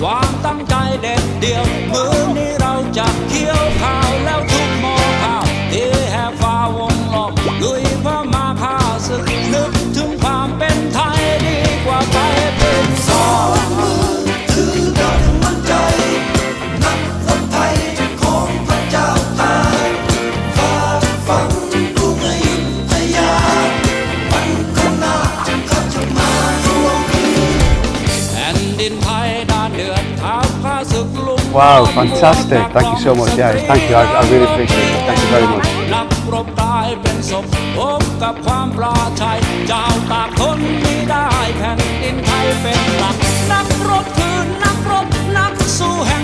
ความตั้งใจเด็ดเดียว มือนี้เราจะเคี้ยวข้าวแล้วทุกหม้อข้าวเทแห่ฟ้าวงล้อมลุยพระมาข้าศึกนึกถึงความเป็นไทยดีกว่าไปเป็นสองถือดาวยังมั่นใจนักรบไทยของพระเจ้าตากฟ้าฟังลูกให้พยาวันข้างหน้าเขาจะมารวมมือแผ่นดินไทย Wow, fantastic. Thank you so much. Yeah, thank you. I, I really appreciate it. Thank you very much.